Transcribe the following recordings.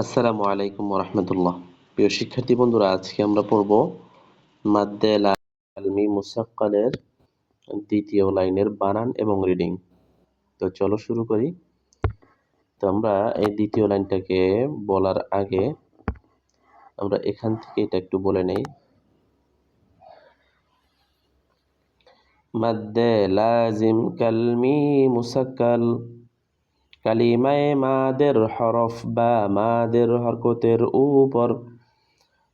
আসসালামু আলাইকুম রহমতুল্লাহ প্রিয় শিক্ষার্থী বন্ধুরা, আজকে আমরা পড়ব মাদ্দে আলমি দ্বিতীয় লাইনের বানান এবং রিডিং। তো চলো শুরু করি। তো আমরা এই দ্বিতীয় লাইনটাকে বলার আগে আমরা এখান থেকে এটা একটু বলে নেই। মাদ্দে লাজিম কালমি মুসাক্কাল কালিমায় মাদের হরফ বা মাদের হরকতের উপর।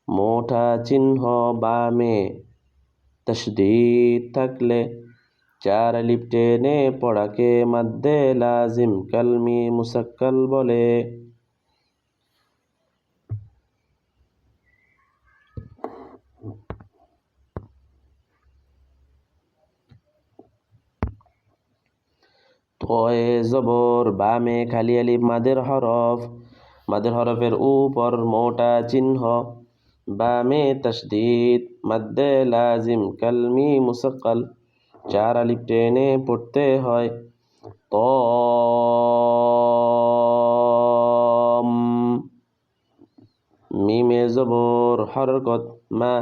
মোটা চিহ্ন বামে তসদিদ থাকলে চার আলিপ টেনে পড়াকে মাদ্দে লাজিম কালমি মুসাক্কাল বলে। তয়ে জবর বামে খালি আলিফ, মাদের হরফ। মাদের হরফের উপর মোটা চিহ্ন। বামে তসদিদ মাদ্দে লাজিম, কালমি মুসাক্কাল। চার আলিফ টেনে পড়তে হয়। ত মিমে জবর হরকত, মা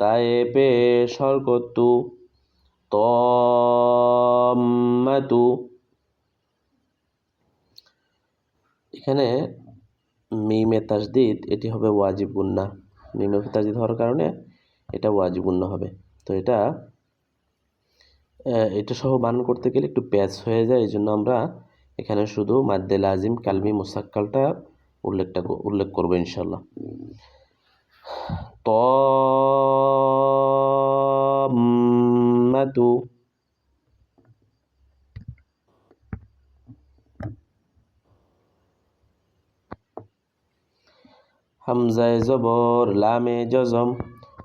তায়ে পেশ হরকতু তম্মাতু। এখানে মিমে তাজদিদ এটি হবে ওয়াজিব গুন্না মিমে তাজদিদ হওয়ার কারণে এটা ওয়াজিব গুন্না হবে। তো এটা এটা সহ বানান করতে গেলে একটু প্যাচ হয়ে যায় এই জন্য আমরা এখানে শুধু মাদ্দে লাজিম কালমি মুসাক্কালটা উল্লেখটা উল্লেখ করব ইনশাল্লাহ তাম্মাতু হামজায় জবর লামে জজম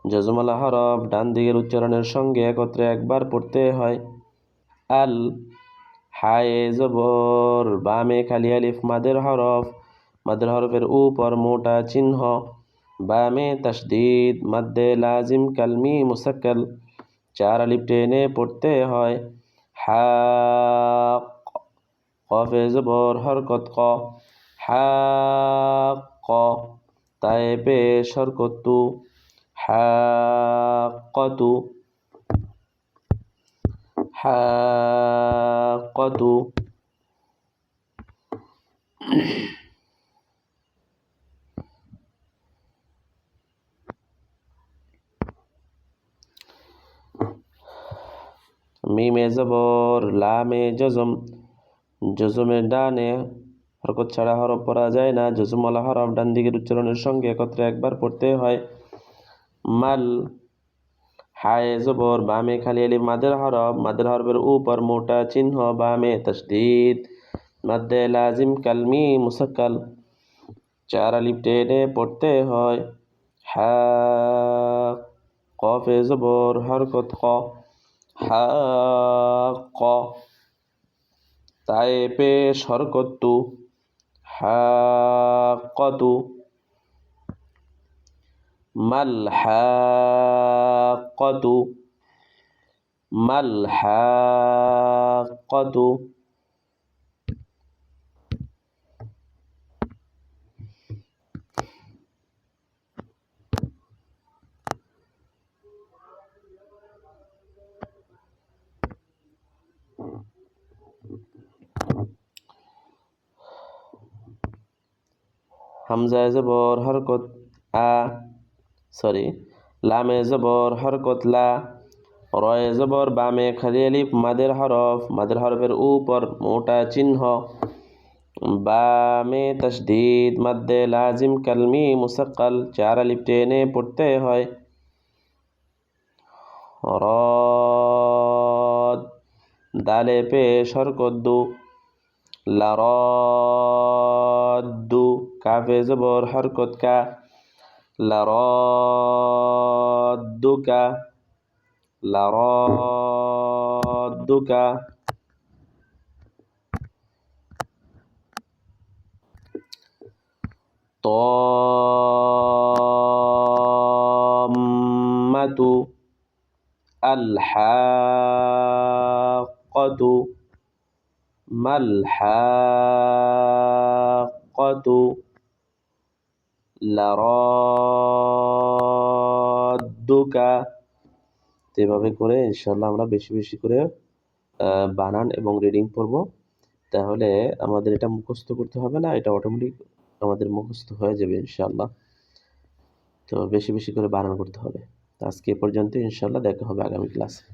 জজমালা হরফ ডান দিকের উচ্চারণের সঙ্গে একত্রে একবার পড়তে হয়। আল হায়ে জবর, বামে খালি আলিফ, মাদের হরফ। মাদের হরফের উপর মোটা চিহ্ন। বামে তসদিদ মধ্যে লাজিম, কালমি, মুসাক্কল। চার আলিফ টেনে পড়তে হয়। হা কফে জবর হরকত ক। হা ক তায়ে পেশ হরকতু। হা কতু হা মিমে জবর লামে জজম জজমের ডানে হরকত ছাড়া হরফ পড়া যায় না জজমওয়ালা হরফ ডান দিকের উচ্চারণের সঙ্গে একত্রে একবার পড়তে হয় মাল হায় জবর বামে খালি আলি মাদের হরফ মাদের হরফের উপর মোটা চিহ্ন বামে তসদিদ মাদ্দে লাজিম কালমি মুসাক্কাল চার আলিপ টেনে পড়তে হয় হা কফে জবর হরকত ক হাক্ক তায়ে পে সরকতু হাকতু মাল হাকতু মাল হাক্কতু হামজায় জবর হরকত আ সরি লামে জবর হরকত লা রয়ে জবর বামে খালি আলিফ, মাদের হরফ মাদের হরফের উপর মোটা চিহ্ন, বামে তসদিদ, মাদ্দে লাজিম কালমি মুসাক্কাল, চার আলিফ টেনে পড়তে হয় র দালে পেশ হরকত দু লারদ্দু كافي زبر حركتك كا لرادك لرادك. طامة الحاقة. ما الحاقة؟ লারাদ্দুকা তো এভাবে করে ইনশাল্লাহ আমরা বেশি বেশি করে বানান এবং রিডিং পড়ব। তাহলে আমাদের এটা মুখস্থ করতে হবে না, এটা অটোমেটিক আমাদের মুখস্থ হয়ে যাবে ইনশাল্লাহ তো বেশি বেশি করে বানান করতে হবে। আজকে পর্যন্ত ইনশাল্লাহ দেখা হবে আগামী ক্লাসে